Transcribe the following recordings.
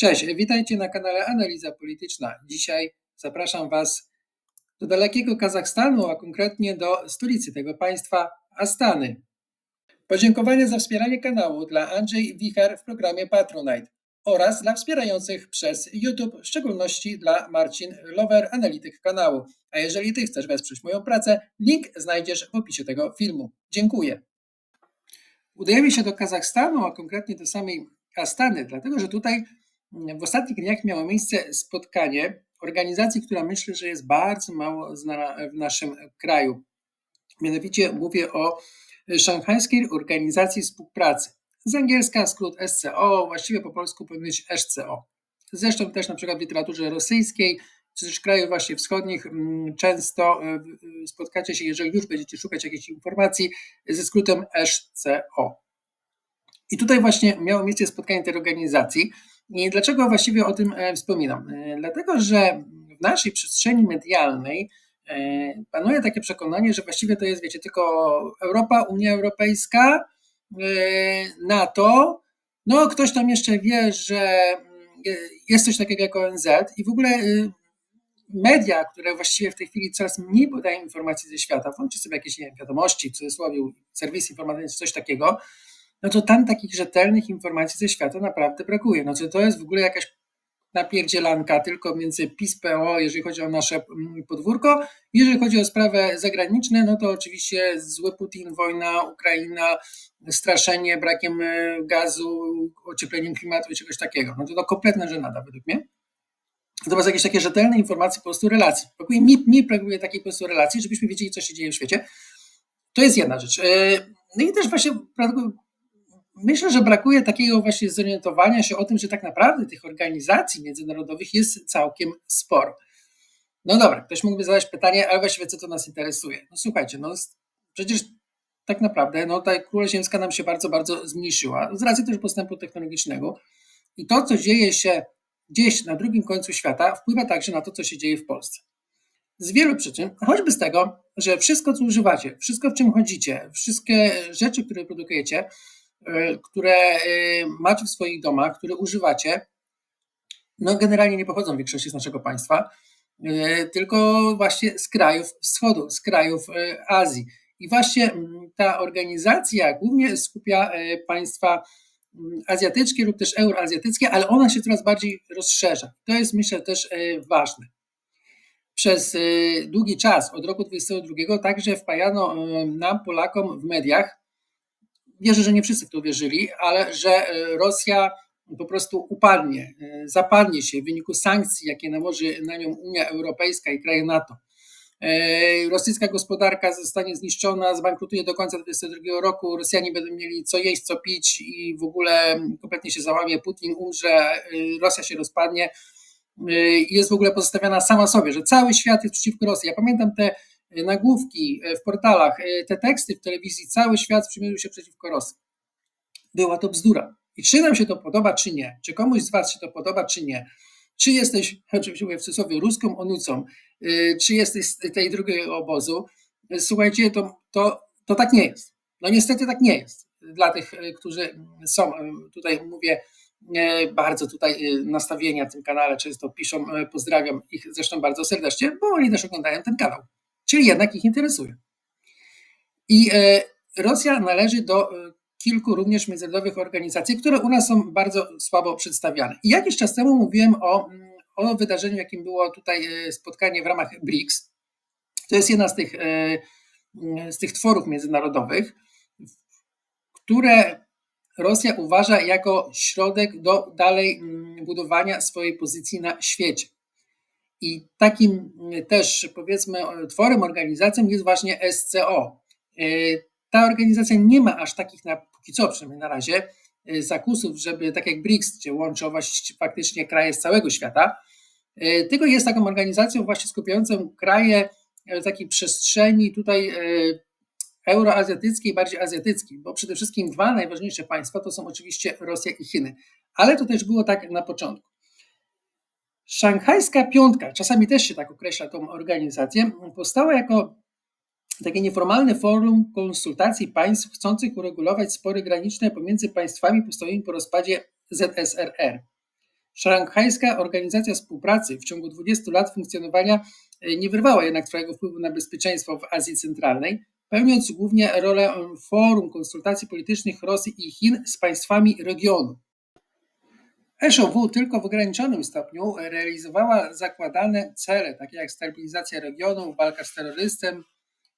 Cześć, witajcie na kanale Analiza Polityczna. Dzisiaj zapraszam Was do dalekiego Kazachstanu, a konkretnie do stolicy tego państwa, Astany. Podziękowania za wspieranie kanału dla Andrzej Wicher w programie Patronite oraz dla wspierających przez YouTube, w szczególności dla Marcin Lover, analityk kanału. A jeżeli Ty chcesz wesprzeć moją pracę, link znajdziesz w opisie tego filmu. Dziękuję. Udajemy się do Kazachstanu, a konkretnie do samej Astany, dlatego że tutaj w ostatnich dniach miało miejsce spotkanie organizacji, która myślę, że jest bardzo mało znana w naszym kraju. Mianowicie mówię o Szanghajskiej Organizacji Współpracy. Z angielska skrót SCO, właściwie po polsku powinien być SCO. Zresztą też na przykład w literaturze rosyjskiej, czy też krajów właśnie wschodnich mm, często e, spotkacie się, jeżeli już będziecie szukać jakiejś informacji, ze skrótem SCO. I tutaj właśnie miało miejsce spotkanie tej organizacji. I dlaczego właściwie o tym e, wspominam? E, dlatego, że w naszej przestrzeni medialnej e, panuje takie przekonanie, że właściwie to jest, wiecie, tylko Europa, Unia Europejska, NATO, no ktoś tam jeszcze wie, że jest coś takiego jak ONZ i w ogóle media, które właściwie w tej chwili coraz mniej podają informacji ze świata, włączcie sobie jakieś nie wiem, wiadomości, w cudzysłowie, serwis informacyjny, coś takiego, no to tam takich rzetelnych informacji ze świata naprawdę brakuje. No to to jest w ogóle jakaś napierdzielanka tylko między PiS, PO, jeżeli chodzi o nasze mm, podwórko. Jeżeli chodzi o sprawy zagraniczne, no to oczywiście zły Putin, wojna, Ukraina, straszenie brakiem e, gazu, ociepleniem klimatu i czegoś takiego. No to to kompletna żenada według mnie. Natomiast jakieś takie rzetelne informacje, po prostu relacji. Brakuje mi, mi brakuje takiej po prostu relacji, żebyśmy wiedzieli, co się dzieje w świecie. To jest jedna rzecz. E, no i też właśnie myślę, że brakuje takiego właśnie zorientowania się o tym, że tak naprawdę tych organizacji międzynarodowych jest całkiem sporo. No dobra, ktoś mógłby zadać pytanie, ale właściwie co to nas interesuje? No słuchajcie, no przecież tak naprawdę no, ta kula ziemska nam się bardzo, bardzo zmniejszyła z racji też postępu technologicznego i to, co dzieje się gdzieś na drugim końcu świata, wpływa także na to, co się dzieje w Polsce. Z wielu przyczyn, choćby z tego, że wszystko, co używacie, wszystko, w czym chodzicie, wszystkie rzeczy, które produkujecie, które e, macie w swoich domach, które używacie, no generalnie nie pochodzą w większości z naszego państwa, e, tylko właśnie z krajów wschodu, z krajów Azji. I właśnie ta organizacja głównie skupia państwa azjatyckie lub też euroazjatyckie, ale ona się coraz bardziej rozszerza. To jest myślę też ważne. Przez długi czas, od roku 2022, także wpajano nam, Polakom w mediach wierzę, że nie wszyscy w to wierzyli, ale że e, Rosja po prostu upadnie, e, zapadnie się w wyniku sankcji, jakie nałoży na nią Unia Europejska i kraje NATO. E, rosyjska gospodarka zostanie zniszczona, zbankrutuje do końca 2022 roku, Rosjanie będą mieli co jeść, co pić i w ogóle kompletnie się załamie, Putin umrze, Rosja się rozpadnie i jest w ogóle pozostawiona sama sobie, że cały świat jest przeciwko Rosji. Ja pamiętam te nagłówki w portalach, te teksty w telewizji, cały świat sprzymierzył się przeciwko Rosji. Była to bzdura. I czy nam się to podoba, czy nie, czy komuś z Was się to podoba, czy nie, czy jesteś, oczywiście mówię w cudzysłowie, ruską onucą, czy jesteś z tej drugiej obozu, słuchajcie, to, to, to tak nie jest. No niestety tak nie jest. Dla tych, którzy są, tutaj mówię, bardzo tutaj nastawienia na tym kanale, często piszą, pozdrawiam ich zresztą bardzo serdecznie, bo oni też oglądają ten kanał czyli jednak ich interesuje. I e, Rosja należy do e, kilku również międzynarodowych organizacji, które u nas są bardzo słabo przedstawiane. I jakiś czas temu mówiłem o, mm, o wydarzeniu, jakim było tutaj e, spotkanie w ramach BRICS. To jest jedna z tych, mm, z tych tworów międzynarodowych, które Rosja uważa jako środek do dalej mm, budowania swojej pozycji na świecie. I takim mm, też, powiedzmy, tworem, organizacją jest właśnie SCO. E, ta organizacja nie ma aż takich, na, póki co przynajmniej na razie, e, zakusów, żeby tak jak BRICS, gdzie łączy właśnie faktycznie kraje z całego świata, e, tylko jest taką organizacją właśnie skupiającą kraje w takiej przestrzeni tutaj euroazjatyckiej, bardziej azjatyckiej, bo przede wszystkim dwa najważniejsze państwa to są oczywiście Rosja i Chiny. Ale to też było tak na początku. Szanghajska Piątka, czasami też się tak określa tą organizację, powstała jako takie nieformalne forum konsultacji państw chcących uregulować spory graniczne pomiędzy państwami powstałymi po rozpadzie ZSRR. Szanghajska Organizacja Współpracy w ciągu 20 lat funkcjonowania e, nie wyrwała jednak trwałego wpływu na bezpieczeństwo w Azji Centralnej, pełniąc głównie rolę forum konsultacji politycznych Rosji i Chin z państwami regionu. SOW tylko w ograniczonym stopniu realizowała zakładane cele, takie jak stabilizacja regionu, walka z terroryzmem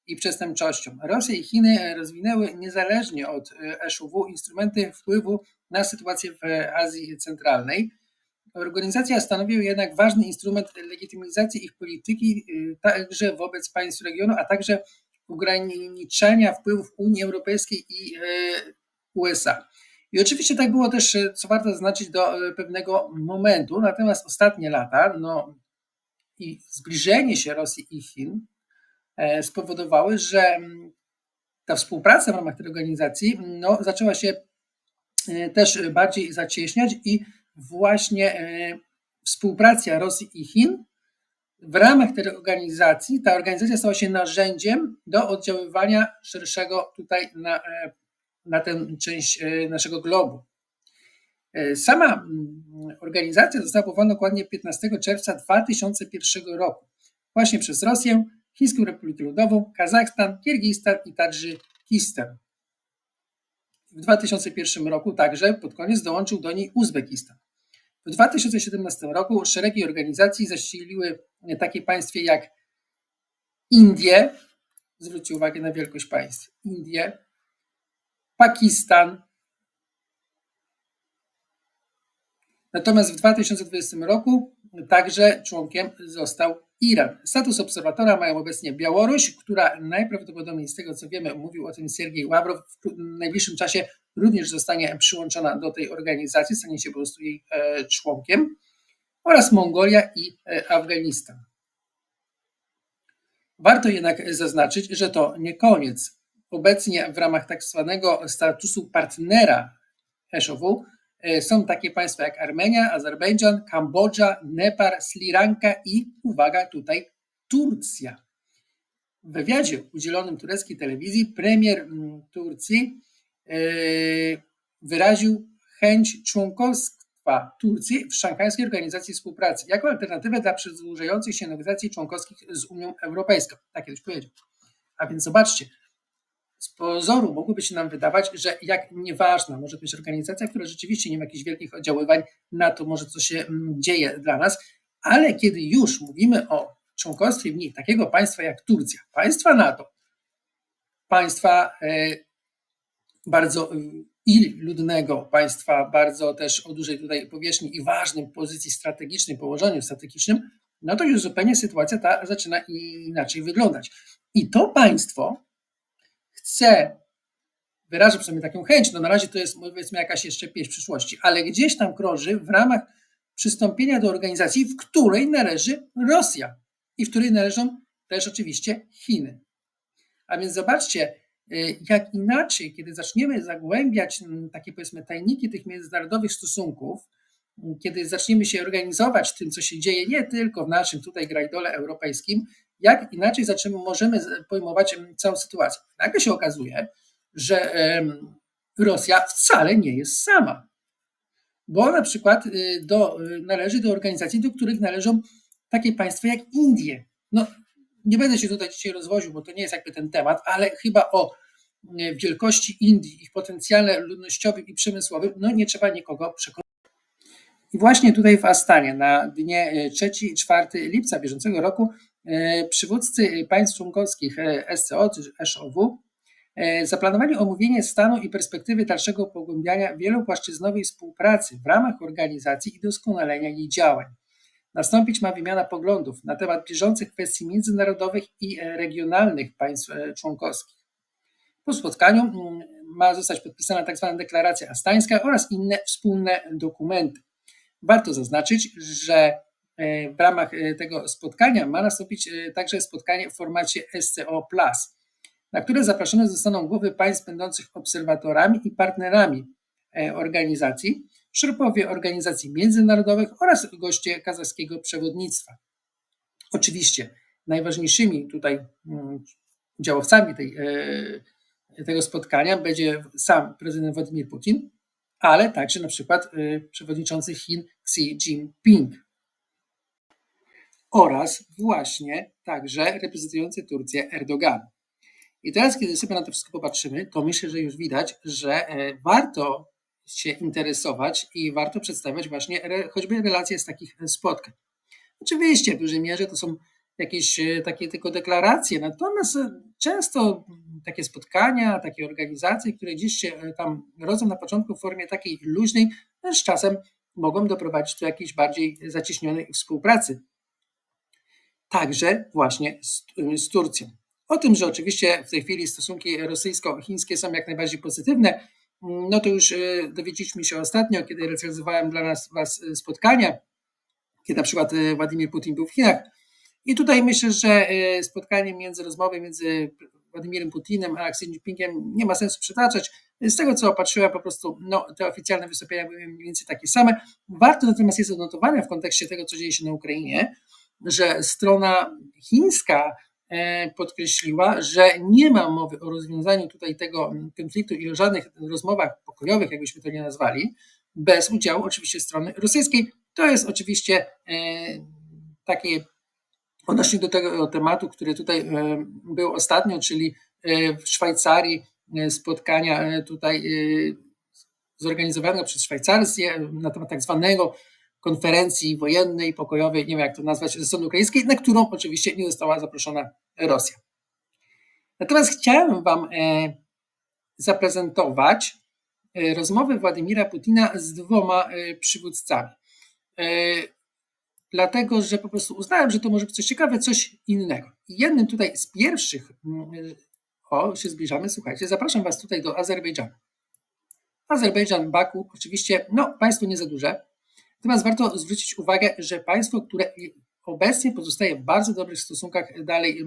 i przestępczością. Rosja i Chiny rozwinęły niezależnie od SOW instrumenty wpływu na sytuację w Azji Centralnej. Organizacja stanowiła jednak ważny instrument legitymizacji ich polityki, także wobec państw regionu, a także ograniczenia wpływów Unii Europejskiej i USA. I oczywiście tak było też, co warto zaznaczyć, do e, pewnego momentu, natomiast ostatnie lata no, i zbliżenie się Rosji i Chin e, spowodowały, że mm, ta współpraca w ramach tej organizacji no, zaczęła się e, też bardziej zacieśniać i właśnie współpraca Rosji i Chin w ramach tej organizacji, ta organizacja stała się narzędziem do oddziaływania szerszego tutaj na na tę część e, naszego globu. E, sama mm, organizacja została powołana dokładnie 15 czerwca 2001 roku, właśnie przez Rosję, Chińską Republikę Ludową, Kazachstan, Kirgistan i Tadżykistan. W 2001 roku także pod koniec dołączył do niej Uzbekistan. W 2017 roku szeregi organizacji zasiliły takie państwa jak Indie, zwróćcie uwagę na wielkość państw, Indie, Pakistan. Natomiast w 2020 roku także członkiem został Iran. Status obserwatora mają obecnie Białoruś, która najprawdopodobniej z tego co wiemy, mówił o tym Siergiej Ławrow, w najbliższym czasie również zostanie przyłączona do tej organizacji, stanie się po prostu jej e, członkiem, oraz Mongolia i e, Afganistan. Warto jednak zaznaczyć, że to nie koniec Obecnie w ramach tak zwanego statusu partnera SOW e, są takie państwa jak Armenia, Azerbejdżan, Kambodża, Nepal, Sri Lanka i uwaga tutaj Turcja. W wywiadzie udzielonym tureckiej telewizji premier mm, Turcji e, wyraził chęć członkostwa Turcji w Szanghajskiej Organizacji Współpracy jako alternatywę dla przedłużających się negocjacji członkowskich z Unią Europejską. Tak kiedyś powiedział. A więc zobaczcie, z pozoru mogłoby się nam wydawać, że jak nieważna może być organizacja, która rzeczywiście nie ma jakichś wielkich oddziaływań na to, może co się mm, dzieje dla nas, ale kiedy już mówimy o członkostwie w niej takiego państwa jak Turcja, państwa NATO, państwa e, bardzo i ludnego, państwa bardzo też o dużej tutaj powierzchni i ważnym pozycji strategicznej, położeniu strategicznym, no to już zupełnie sytuacja ta zaczyna inaczej wyglądać. I to państwo chce, wyraża przynajmniej taką chęć, no na razie to jest powiedzmy jakaś jeszcze pieśń przyszłości, ale gdzieś tam krąży w ramach przystąpienia do organizacji, w której należy Rosja i w której należą też oczywiście Chiny. A więc zobaczcie, y, jak inaczej, kiedy zaczniemy zagłębiać mm, takie powiedzmy tajniki tych międzynarodowych stosunków, mm, kiedy zaczniemy się organizować tym, co się dzieje nie tylko w naszym tutaj grajdole europejskim, jak inaczej możemy pojmować całą sytuację. Nagle się okazuje, że Rosja wcale nie jest sama, bo na przykład y, do, y, należy do organizacji, do których należą takie państwa jak Indie. No, nie będę się tutaj dzisiaj rozwoził, bo to nie jest jakby ten temat, ale chyba o y, wielkości Indii, ich potencjale ludnościowym i przemysłowym, no nie trzeba nikogo przekonać. I właśnie tutaj w Astanie na dnie 3 i 4 lipca bieżącego roku przywódcy państw członkowskich e, SCO czy SOW e, zaplanowali omówienie stanu i perspektywy dalszego pogłębiania wielopłaszczyznowej współpracy w ramach organizacji i doskonalenia jej działań. Nastąpić ma wymiana poglądów na temat bieżących kwestii międzynarodowych i regionalnych państw członkowskich. Po spotkaniu mm, ma zostać podpisana tzw. Tak deklaracja astańska oraz inne wspólne dokumenty. Warto zaznaczyć, że E, w ramach e, tego spotkania ma nastąpić e, także spotkanie w formacie SCO, na które zaproszone zostaną głowy państw będących obserwatorami i partnerami organizacji, szerpowie organizacji międzynarodowych oraz goście kazachskiego przewodnictwa. Oczywiście najważniejszymi tutaj mm, działowcami tej, tego spotkania będzie sam prezydent Władimir Putin, ale także na przykład przewodniczący Chin Xi Jinping oraz właśnie także reprezentujący Turcję Erdogan. I teraz, kiedy sobie na to wszystko popatrzymy, to myślę, że już widać, że e, warto się interesować i warto przedstawiać właśnie choćby relacje z takich spotkań. Oczywiście w dużej mierze to są jakieś e, takie tylko deklaracje, natomiast e, często takie spotkania, takie organizacje, które gdzieś się tam rodzą na początku w formie takiej luźnej, z czasem mogą doprowadzić do jakiejś bardziej zacieśnionej współpracy. Także właśnie z, z Turcją. O tym, że oczywiście w tej chwili stosunki rosyjsko-chińskie są jak najbardziej pozytywne, no to już e, dowiedzieliśmy się ostatnio, kiedy recenzowałem dla nas Was e, spotkania, kiedy na przykład Władimir Putin był w Chinach. I tutaj myślę, że spotkanie między rozmowy między Władimirem Putinem a Xi Jinpingiem nie ma sensu przytaczać. Z tego, co opatrzyłem, po prostu no, te oficjalne wystąpienia były mniej więcej takie same. Warto natomiast jest odnotowane w kontekście tego, co dzieje się na Ukrainie, że strona chińska E, podkreśliła, że nie ma mowy o rozwiązaniu tutaj tego konfliktu i o żadnych rozmowach pokojowych, jakbyśmy to nie nazwali, bez udziału oczywiście strony rosyjskiej. To jest oczywiście e, takie odnośnie do tego tematu, który tutaj e, był ostatnio, czyli w Szwajcarii spotkania tutaj zorganizowanego przez Szwajcarię na temat tak zwanego konferencji wojennej, pokojowej, nie wiem jak to nazwać, ze strony ukraińskiej, na którą oczywiście nie została zaproszona Rosja. Natomiast chciałem Wam e, zaprezentować e, rozmowę Władimira Putina z dwoma e, przywódcami. Dlatego, że po prostu uznałem, że to może być coś ciekawe, coś innego. I jednym tutaj z pierwszych, mm, o, się zbliżamy, słuchajcie, zapraszam Was tutaj do Azerbejdżanu. Azerbejdżan, Baku, oczywiście, no, państwo nie za duże, Natomiast warto zwrócić uwagę, że państwo, które obecnie pozostaje w bardzo dobrych stosunkach dalej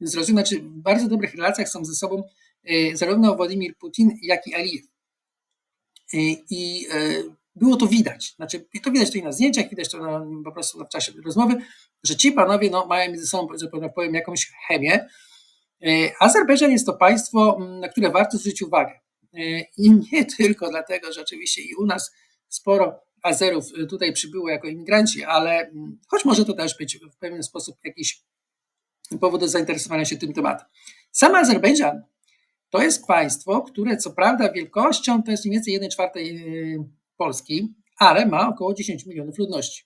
z Rosją, znaczy w bardzo dobrych relacjach są ze sobą e, zarówno Władimir Putin, jak i Alijew. E, I e, było to widać, znaczy to widać tutaj na zdjęciach, widać to na, po prostu w czasie rozmowy, że ci panowie no, mają między sobą, że tak powiem, jakąś chemię. Azerbejdżan jest to państwo, na które warto zwrócić uwagę. I nie tylko dlatego, że oczywiście i u nas sporo Azerów y, tutaj przybyło jako imigranci, ale mm, choć może to też być w pewien sposób jakiś powód do zainteresowania się tym tematem. Sam Azerbejdżan to jest państwo, które co prawda wielkością to jest mniej więcej 1 czwartej y, Polski, ale ma około 10 milionów ludności.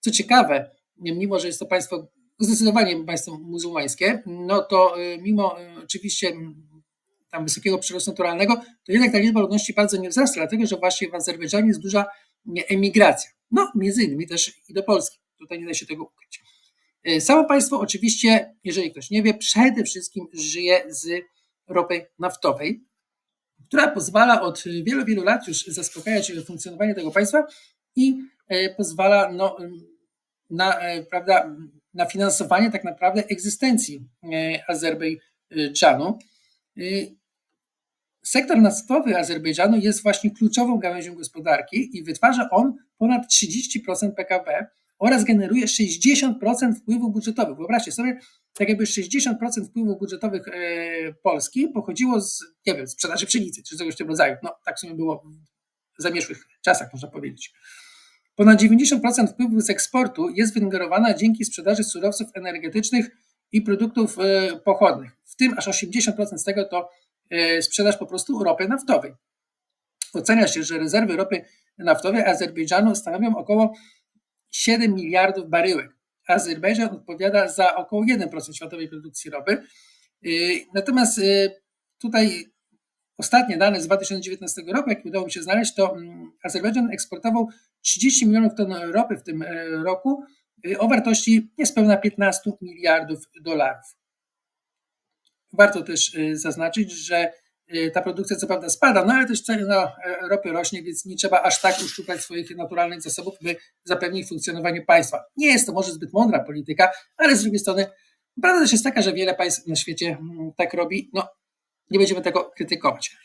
Co ciekawe, mimo że jest to państwo zdecydowanie państwo muzułmańskie, no to y, mimo oczywiście tam wysokiego przyrostu naturalnego, to jednak ta liczba ludności bardzo nie wzrasta, dlatego że właśnie w Azerbejdżanie jest duża emigracja. No, między innymi też i do Polski. Tutaj nie da się tego ukryć. E, samo państwo oczywiście, jeżeli ktoś nie wie, przede wszystkim żyje z ropy naftowej, która pozwala od wielu, wielu lat już zaspokajać funkcjonowanie tego państwa i e, pozwala no, na, e, prawda, na finansowanie tak naprawdę egzystencji Azerbejdżanu. Sektor naftowy Azerbejdżanu jest właśnie kluczową gałęzią gospodarki i wytwarza on ponad 30% PKB oraz generuje 60% wpływów budżetowych. Wyobraźcie sobie, tak jakby 60% wpływów budżetowych e, Polski pochodziło z, nie wiem, sprzedaży pszenicy czy czegoś w tym rodzaju. No, tak w sumie było w zamieszłych czasach, można powiedzieć. Ponad 90% wpływów z eksportu jest wygenerowana dzięki sprzedaży surowców energetycznych i produktów e, pochodnych. W tym aż 80% z tego to sprzedaż po prostu ropy naftowej. Ocenia się, że rezerwy ropy naftowej Azerbejdżanu stanowią około 7 miliardów baryłek. Azerbejdżan odpowiada za około 1% światowej produkcji ropy. E, natomiast e, tutaj ostatnie dane z 2019 roku, jakie udało mi się znaleźć, to mm, Azerbejdżan eksportował 30 milionów ton ropy w tym roku o wartości niespełna 15 miliardów dolarów. Warto też y, zaznaczyć, że y, ta produkcja co prawda spada, no ale też cena e, ropy rośnie, więc nie trzeba aż tak uszczupać swoich naturalnych zasobów, by zapewnić funkcjonowanie państwa. Nie jest to może zbyt mądra polityka, ale z drugiej strony prawda też jest taka, że wiele państw na świecie mm, tak robi. No, nie będziemy tego krytykować.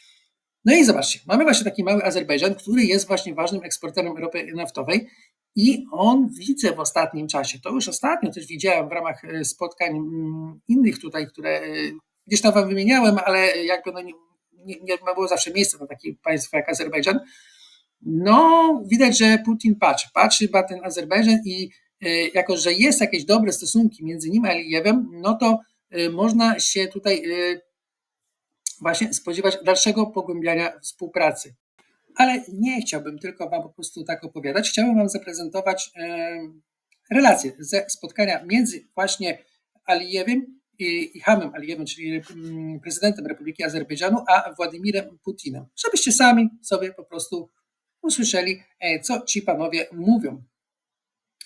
No i zobaczcie, mamy właśnie taki mały Azerbejdżan, który jest właśnie ważnym eksporterem ropy naftowej i on widzę w ostatnim czasie, to już ostatnio też widziałem w ramach e, spotkań mm, innych tutaj, które e, gdzieś tam wam wymieniałem, ale jakby no nie, nie, nie było zawsze miejsca na takie państwo jak Azerbejdżan. No, widać, że Putin patrzy, patrzy chyba ten Azerbejdżan i jako, że jest jakieś dobre stosunki między nim a Alijewem, no to można się tutaj właśnie spodziewać dalszego pogłębiania współpracy. Ale nie chciałbym tylko Wam po prostu tak opowiadać. Chciałbym Wam zaprezentować relacje ze spotkania między właśnie Alijewem i Hamem Alijewem, czyli mm, prezydentem Republiki Azerbejdżanu, a Władimirem Putinem, żebyście sami sobie po prostu usłyszeli, e, co ci panowie mówią.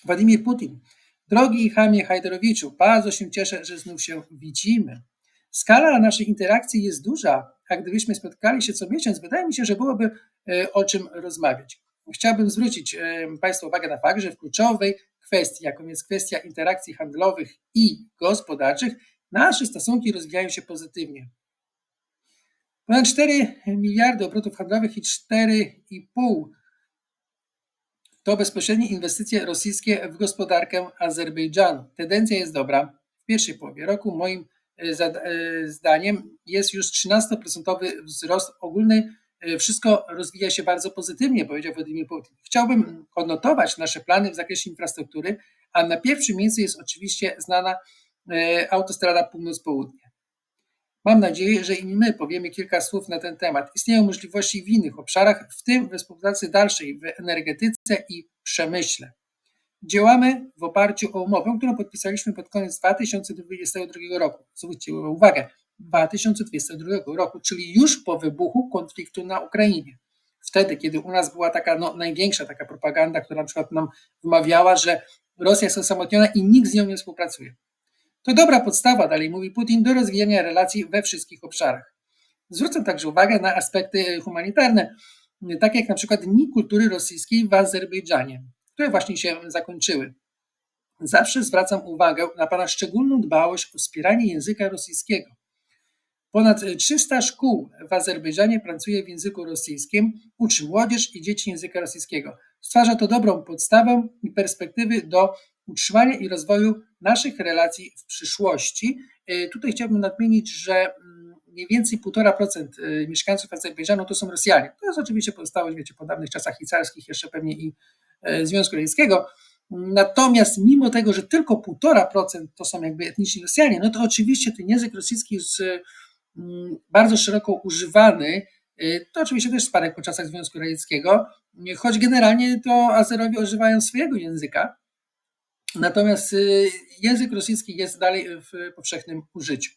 Władimir Putin. Drogi Hamie Hajderowiczu, bardzo się cieszę, że znów się widzimy. Skala naszej interakcji jest duża, a gdybyśmy spotkali się co miesiąc, wydaje mi się, że byłoby e, o czym rozmawiać. Chciałbym zwrócić e, Państwa uwagę na fakt, że w kluczowej kwestii, jaką jest kwestia interakcji handlowych i gospodarczych, nasze stosunki rozwijają się pozytywnie. Ponad 4 miliardy obrotów handlowych i 4,5 to bezpośrednie inwestycje rosyjskie w gospodarkę Azerbejdżanu. Tendencja jest dobra. W pierwszej połowie roku moim e, e, zdaniem jest już 13% wzrost ogólny. E, wszystko rozwija się bardzo pozytywnie, powiedział Władimir Putin. Chciałbym odnotować nasze plany w zakresie infrastruktury, a na pierwszym miejscu jest oczywiście znana autostrada północ-południe. Mam nadzieję, że i my powiemy kilka słów na ten temat. Istnieją możliwości w innych obszarach, w tym we współpracy dalszej w energetyce i przemyśle. Działamy w oparciu o umowę, którą podpisaliśmy pod koniec 2022 roku. Zwróćcie uwagę, 2022 roku, czyli już po wybuchu konfliktu na Ukrainie. Wtedy, kiedy u nas była taka no, największa taka propaganda, która na przykład nam wmawiała, że Rosja jest osamotniona i nikt z nią nie współpracuje. To dobra podstawa, dalej mówi Putin, do rozwijania relacji we wszystkich obszarach. Zwrócę także uwagę na aspekty humanitarne, takie jak na przykład Dni Kultury Rosyjskiej w Azerbejdżanie, które właśnie się zakończyły. Zawsze zwracam uwagę na Pana szczególną dbałość o wspieranie języka rosyjskiego. Ponad 300 szkół w Azerbejdżanie pracuje w języku rosyjskim, uczy młodzież i dzieci języka rosyjskiego. Stwarza to dobrą podstawę i perspektywy do utrzymania i rozwoju naszych relacji w przyszłości. Y, tutaj chciałbym nadmienić, że mm, mniej więcej 1,5% y, mieszkańców Azerbejdżanu to są Rosjanie. To jest oczywiście pozostałość, wiecie, po dawnych czasach hicarskich, jeszcze pewnie i y, Związku Radzieckiego. Natomiast mimo tego, że tylko 1,5% to są jakby etniczni Rosjanie, no to oczywiście ten język rosyjski jest mm, bardzo szeroko używany. To oczywiście też spadek po czasach Związku Radzieckiego, choć generalnie to Azerowie używają swojego języka, Natomiast y, język rosyjski jest dalej w powszechnym użyciu.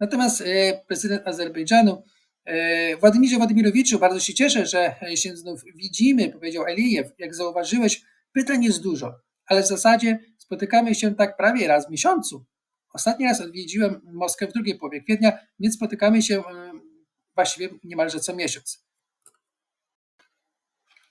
Natomiast y, prezydent Azerbejdżanu y, Władimirze Władimirowiczu, bardzo się cieszę, że się znów widzimy, powiedział Elijew. Jak zauważyłeś, pytań jest dużo, ale w zasadzie spotykamy się tak prawie raz w miesiącu. Ostatni raz odwiedziłem Moskwę w drugiej połowie kwietnia, więc spotykamy się właściwie niemalże co miesiąc.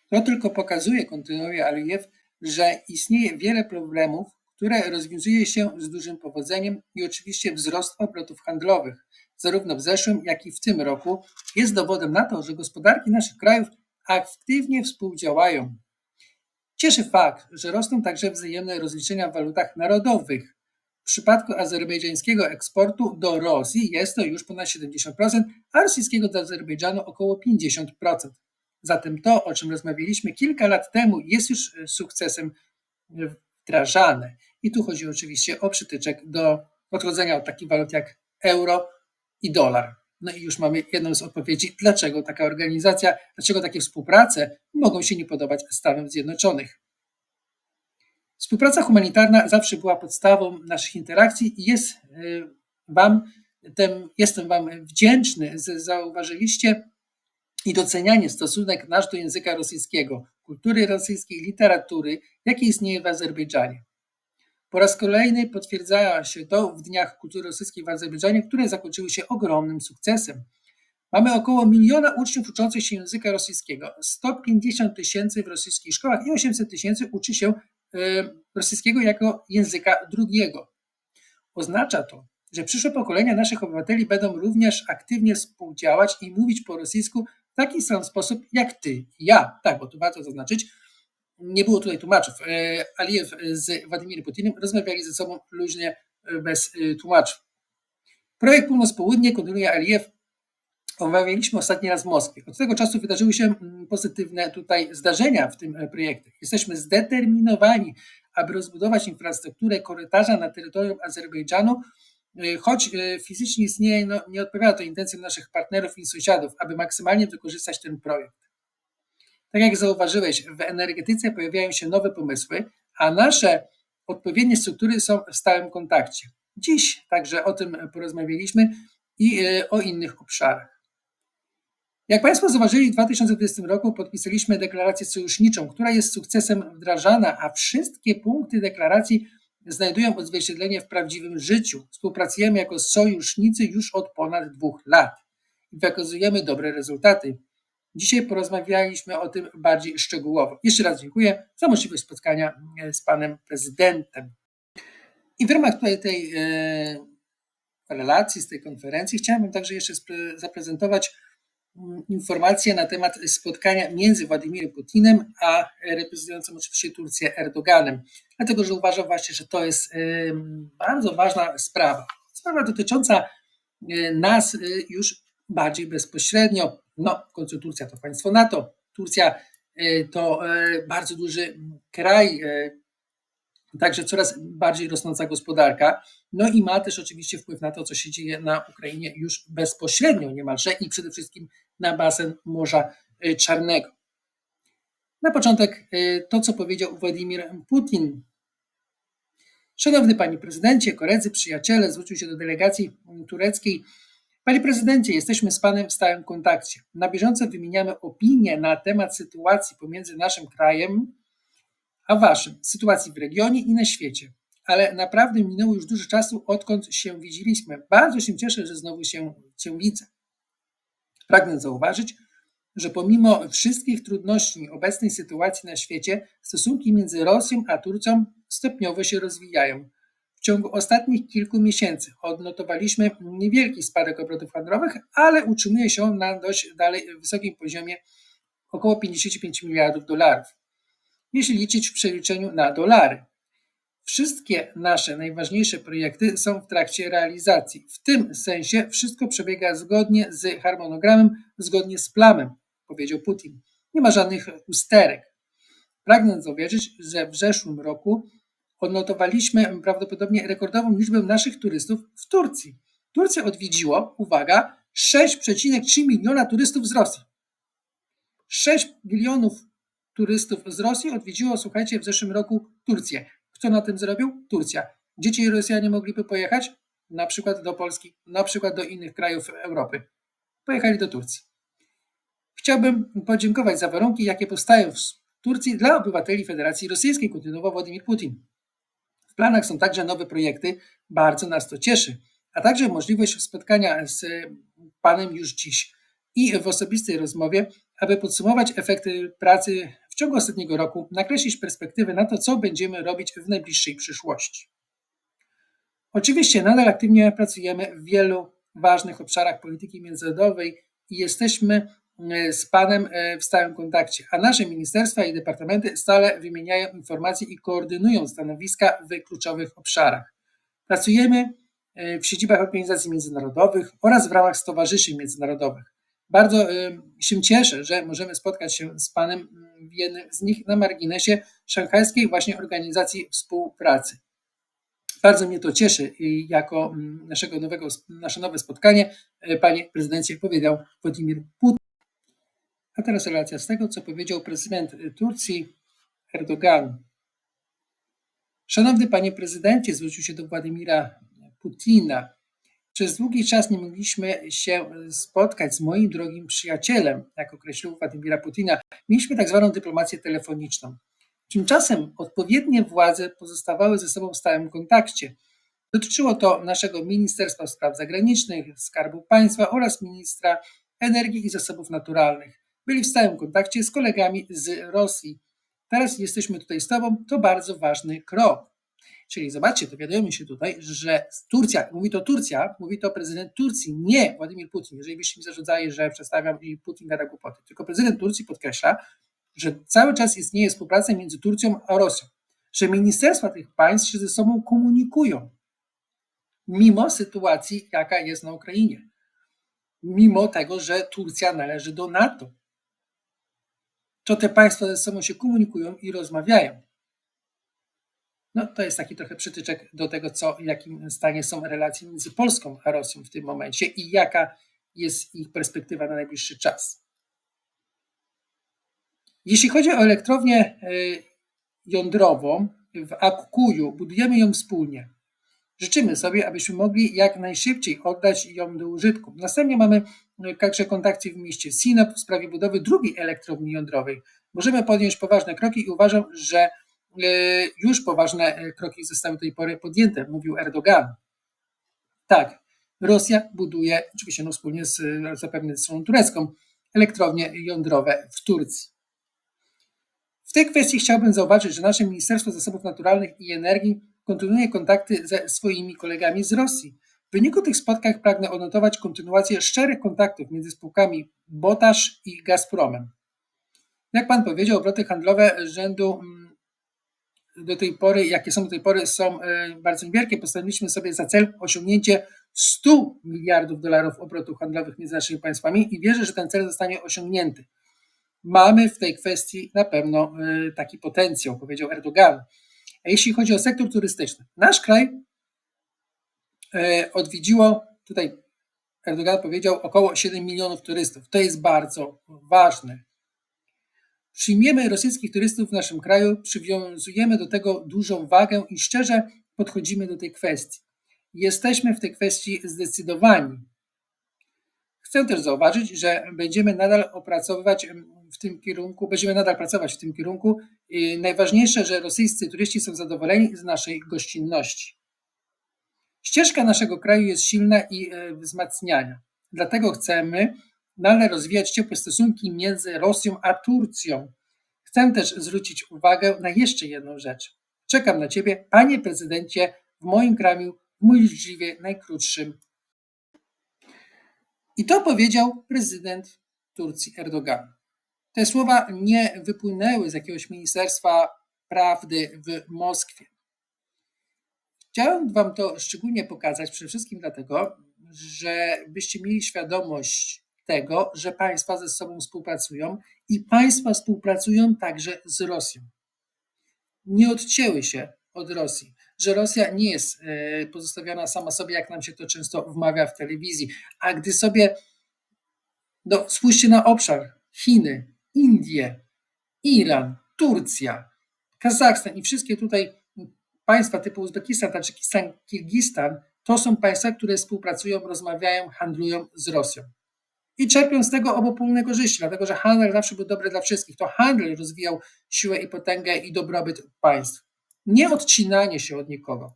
To tylko pokazuje, kontynuuje Alijew, że istnieje wiele problemów, które rozwiązuje się z dużym powodzeniem i oczywiście wzrost obrotów handlowych, zarówno w zeszłym, jak i w tym roku, jest dowodem na to, że gospodarki naszych krajów aktywnie współdziałają. Cieszy fakt, że rosną także wzajemne rozliczenia w walutach narodowych. W przypadku azerbejdżańskiego eksportu do Rosji jest to już ponad 70%, a rosyjskiego do Azerbejdżanu około 50%. Zatem to, o czym rozmawialiśmy kilka lat temu, jest już e, sukcesem wdrażane. I tu chodzi oczywiście o przytyczek do odchodzenia od takich walut jak euro i dolar. No i już mamy jedną z odpowiedzi, dlaczego taka organizacja, dlaczego takie współprace mogą się nie podobać Stanom Zjednoczonych. Współpraca humanitarna zawsze była podstawą naszych interakcji i jest e, wam, tem, jestem Wam wdzięczny, że zauważyliście i docenianie stosunek nasz do języka rosyjskiego, kultury rosyjskiej, literatury, jaki istnieje w Azerbejdżanie. Po raz kolejny potwierdza się to w Dniach Kultury Rosyjskiej w Azerbejdżanie, które zakończyły się ogromnym sukcesem. Mamy około miliona uczniów uczących się języka rosyjskiego, 150 tysięcy w rosyjskich szkołach i 800 tysięcy uczy się e, rosyjskiego jako języka drugiego. Oznacza to, że przyszłe pokolenia naszych obywateli będą również aktywnie współdziałać i mówić po rosyjsku w taki sam sposób jak ty ja. Tak, bo tu warto zaznaczyć, nie było tutaj tłumaczów. E, Alijew z Władimirem Putinem rozmawiali ze sobą luźnie, e, bez e, tłumaczów. Projekt Północ-Południe, kontynuuje Alijew, omawialiśmy ostatni raz w Moskwie. Od tego czasu wydarzyły się mm, pozytywne tutaj zdarzenia w tym projekcie. Jesteśmy zdeterminowani, aby rozbudować infrastrukturę korytarza na terytorium Azerbejdżanu, choć e, fizycznie istnieje, no, nie odpowiada to intencjom naszych partnerów i sąsiadów, aby maksymalnie wykorzystać ten projekt. Tak jak zauważyłeś, w energetyce pojawiają się nowe pomysły, a nasze odpowiednie struktury są w stałym kontakcie. Dziś także o tym porozmawialiśmy i o innych obszarach. Jak Państwo zauważyli, w 2020 roku podpisaliśmy deklarację sojuszniczą, która jest sukcesem wdrażana, a wszystkie punkty deklaracji znajdują odzwierciedlenie w prawdziwym życiu. Współpracujemy jako sojusznicy już od ponad dwóch lat i wykazujemy dobre rezultaty. Dzisiaj porozmawialiśmy o tym bardziej szczegółowo. Jeszcze raz dziękuję za możliwość spotkania e, z panem prezydentem. I w ramach tutaj tej e, relacji, z tej konferencji, chciałem także jeszcze zaprezentować informacje na temat spotkania między Władimirem Putinem a reprezentującym oczywiście Turcję Erdoganem, dlatego że uważam właśnie, że to jest bardzo ważna sprawa. Sprawa dotycząca e, nas e, już bardziej bezpośrednio. No, w końcu Turcja to państwo NATO, Turcja e, to bardzo duży kraj, także coraz bardziej rosnąca gospodarka. No i ma też oczywiście wpływ na to, co się dzieje na Ukrainie już bezpośrednio niemalże i przede wszystkim na basen Morza y, Czarnego. Na początek y, to, co powiedział Władimir Putin. Szanowny Panie Prezydencie, koledzy, przyjaciele, zwrócił się do delegacji tureckiej. Panie Prezydencie, jesteśmy z Panem w stałym kontakcie. Na bieżąco wymieniamy opinie na temat sytuacji pomiędzy naszym krajem a Waszym, sytuacji w regionie i na świecie. Ale naprawdę minęło już dużo czasu, odkąd się widzieliśmy. Bardzo się cieszę, że znowu się, się widzę. Pragnę zauważyć, że pomimo wszystkich trudności obecnej sytuacji na świecie, stosunki między Rosją a Turcją stopniowo się rozwijają. W ciągu ostatnich kilku miesięcy odnotowaliśmy niewielki spadek obrotów handlowych, ale utrzymuje się on na dość dalej wysokim poziomie około 55 miliardów dolarów, jeśli liczyć w przeliczeniu na dolary. Wszystkie nasze najważniejsze projekty są w trakcie realizacji. W tym sensie wszystko przebiega zgodnie z harmonogramem, zgodnie z planem, powiedział Putin. Nie ma żadnych usterek. Pragnę zauważyć, że w zeszłym roku odnotowaliśmy prawdopodobnie rekordową liczbę naszych turystów w Turcji. Turcja odwiedziło, uwaga, 6,3 miliona turystów z Rosji. 6 milionów turystów z Rosji odwiedziło, słuchajcie, w zeszłym roku Turcję. Kto na tym zrobił? Turcja. Dzieci Rosjanie mogliby pojechać na przykład do Polski, na przykład do innych krajów Europy. Pojechali do Turcji. Chciałbym podziękować za warunki, jakie powstają w Turcji dla obywateli Federacji Rosyjskiej, kontynuował Władimir Putin. W planach są także nowe projekty, bardzo nas to cieszy, a także możliwość spotkania z Panem już dziś i w osobistej rozmowie, aby podsumować efekty pracy w ciągu ostatniego roku nakreślić perspektywy na to, co będziemy robić w najbliższej przyszłości. Oczywiście nadal aktywnie pracujemy w wielu ważnych obszarach polityki międzynarodowej i jesteśmy e, z Panem e, w stałym kontakcie, a nasze ministerstwa i departamenty stale wymieniają informacje i koordynują stanowiska w kluczowych obszarach. Pracujemy e, w siedzibach organizacji międzynarodowych oraz w ramach stowarzyszeń międzynarodowych. Bardzo się cieszę, że możemy spotkać się z Panem jednym z nich na marginesie szanghajskiej właśnie organizacji współpracy. Bardzo mnie to cieszy i jako mm, naszego nowego, nasze nowe spotkanie, e, Panie Prezydencie, powiedział Władimir Putin. A teraz relacja z tego, co powiedział prezydent Turcji Erdogan. Szanowny Panie Prezydencie, zwrócił się do Władimira Putina. Przez długi czas nie mogliśmy się spotkać z moim drogim przyjacielem, jak określił Władimira Putina. Mieliśmy tak zwaną dyplomację telefoniczną. Tymczasem odpowiednie władze pozostawały ze sobą w stałym kontakcie. Dotyczyło to naszego Ministerstwa Spraw Zagranicznych, Skarbu Państwa oraz Ministra Energii i Zasobów Naturalnych. Byli w stałym kontakcie z kolegami z Rosji. Teraz jesteśmy tutaj z Tobą. To bardzo ważny krok. Czyli zobaczcie, dowiadujemy się tutaj, że Turcja, mówi to Turcja, mówi to prezydent Turcji, nie Władimir Putin. Jeżeli byście mi zarzucali, że przedstawiam i Putin gada głupoty, tylko prezydent Turcji podkreśla, że cały czas istnieje współpraca między Turcją a Rosją, że ministerstwa tych państw się ze sobą komunikują, mimo sytuacji, jaka jest na Ukrainie. mimo tego, że Turcja należy do NATO. To te państwa ze sobą się komunikują i rozmawiają. No, to jest taki trochę przytyczek do tego, co, w jakim stanie są relacje między Polską a Rosją w tym momencie i jaka jest ich perspektywa na najbliższy czas. Jeśli chodzi o elektrownię e, jądrową w Akkuju, budujemy ją wspólnie. Życzymy sobie, abyśmy mogli jak najszybciej oddać ją do użytku. Następnie mamy e, także kontakty w mieście Sinop w sprawie budowy drugiej elektrowni jądrowej. Możemy podjąć poważne kroki i uważam, że już poważne kroki zostały do tej pory podjęte, mówił Erdogan. Tak, Rosja buduje, oczywiście no wspólnie z zapewne stroną turecką, elektrownie jądrowe w Turcji. W tej kwestii chciałbym zauważyć, że nasze Ministerstwo Zasobów Naturalnych i Energii kontynuuje kontakty ze swoimi kolegami z Rosji. W wyniku tych spotkań pragnę odnotować kontynuację szczerych kontaktów między spółkami Botasz i Gazpromem. Jak pan powiedział, obroty handlowe rzędu mm, do tej pory, jakie są do tej pory, są e, bardzo niewielkie. Postawiliśmy sobie za cel osiągnięcie 100 miliardów dolarów obrotów handlowych między naszymi państwami i wierzę, że ten cel zostanie osiągnięty. Mamy w tej kwestii na pewno y, taki potencjał, powiedział Erdogan. A jeśli chodzi o sektor turystyczny, nasz kraj y, odwiedziło, tutaj Erdogan powiedział, około 7 milionów turystów. To jest bardzo ważne. Przyjmiemy rosyjskich turystów w naszym kraju, przywiązujemy do tego dużą wagę i szczerze podchodzimy do tej kwestii. Jesteśmy w tej kwestii zdecydowani. Chcę też zauważyć, że będziemy nadal opracowywać w tym kierunku, będziemy nadal pracować w tym kierunku. Najważniejsze, że rosyjscy turyści są zadowoleni z naszej gościnności. Ścieżka naszego kraju jest silna i e, wzmacniania. Dlatego chcemy nadal rozwijać ciepłe stosunki między Rosją a Turcją. Chcę też zwrócić uwagę na jeszcze jedną rzecz. Czekam na Ciebie, panie prezydencie, w moim kraju w możliwie najkrótszym. I to powiedział prezydent Turcji Erdogan. Te słowa nie wypłynęły z jakiegoś Ministerstwa Prawdy w Moskwie. Chciałem Wam to szczególnie pokazać, przede wszystkim dlatego, żebyście mieli świadomość tego, że państwa ze sobą współpracują i państwa współpracują także z Rosją. Nie odcięły się od Rosji, że Rosja nie jest e, pozostawiona sama sobie, jak nam się to często wmawia w telewizji. A gdy sobie, no, spójrzcie na obszar Chiny, Indie, Iran, Turcja, Kazachstan i wszystkie tutaj państwa typu Uzbekistan, Tadżykistan, Kirgistan, to są państwa, które współpracują, rozmawiają, handlują z Rosją. I czerpią z tego obopólne korzyści, dlatego że handel zawsze był dobry dla wszystkich. To handel rozwijał siłę i potęgę i dobrobyt państw. Nie odcinanie się od nikogo.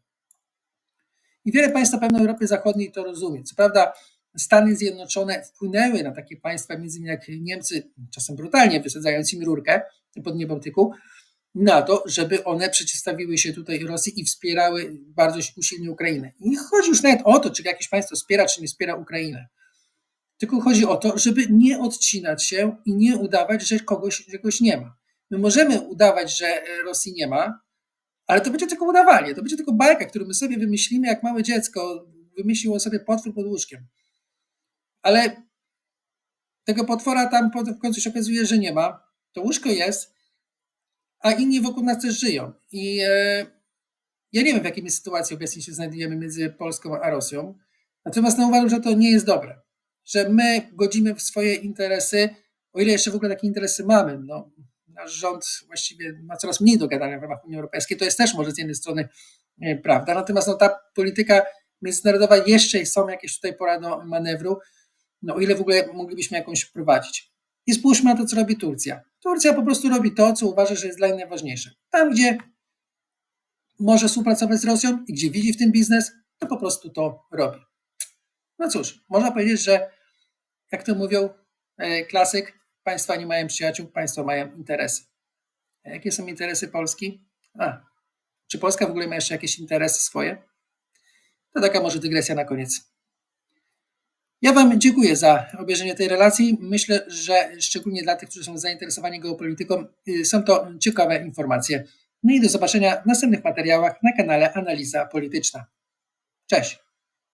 I wiele państw na pewno Europy Zachodniej to rozumie. Co prawda, Stany Zjednoczone wpłynęły na takie państwa, między innymi jak Niemcy, czasem brutalnie wysadzając im rurkę pod nie Bałtyku, na to, żeby one przeciwstawiły się tutaj Rosji i wspierały bardzo usilnie Ukrainę. I nie chodzi już nawet o to, czy jakieś państwo wspiera, czy nie wspiera Ukrainę. Tylko chodzi o to, żeby nie odcinać się i nie udawać, że kogoś, czegoś nie ma. My możemy udawać, że Rosji nie ma, ale to będzie tylko udawanie, to będzie tylko bajka, którą my sobie wymyślimy, jak małe dziecko wymyśliło sobie potwór pod łóżkiem ale tego potwora tam w końcu się okazuje, że nie ma. To łóżko jest, a inni wokół nas też żyją. I e, ja nie wiem, w jakiej sytuacji obecnie się znajdujemy między Polską a Rosją. Natomiast no, uważam, że to nie jest dobre. Że my godzimy w swoje interesy, o ile jeszcze w ogóle takie interesy mamy. No, nasz rząd właściwie ma coraz mniej do gadania w ramach Unii Europejskiej. To jest też może z jednej strony e, prawda. Natomiast no, ta polityka międzynarodowa jeszcze są jakieś tutaj pora do manewru no o ile w ogóle moglibyśmy jakąś prowadzić. I spójrzmy na to, co robi Turcja. Turcja po prostu robi to, co uważa, że jest dla niej najważniejsze. Tam, gdzie może współpracować z Rosją i gdzie widzi w tym biznes, to po prostu to robi. No cóż, można powiedzieć, że jak to mówią e, klasyk, państwa nie mają przyjaciół, państwa mają interesy. A jakie są interesy Polski? A, czy Polska w ogóle ma jeszcze jakieś interesy swoje? To taka może dygresja na koniec. Ja Wam dziękuję za obejrzenie tej relacji. Myślę, że szczególnie dla tych, którzy są zainteresowani geopolityką, y, są to ciekawe informacje. No i do zobaczenia w następnych materiałach na kanale Analiza Polityczna. Cześć!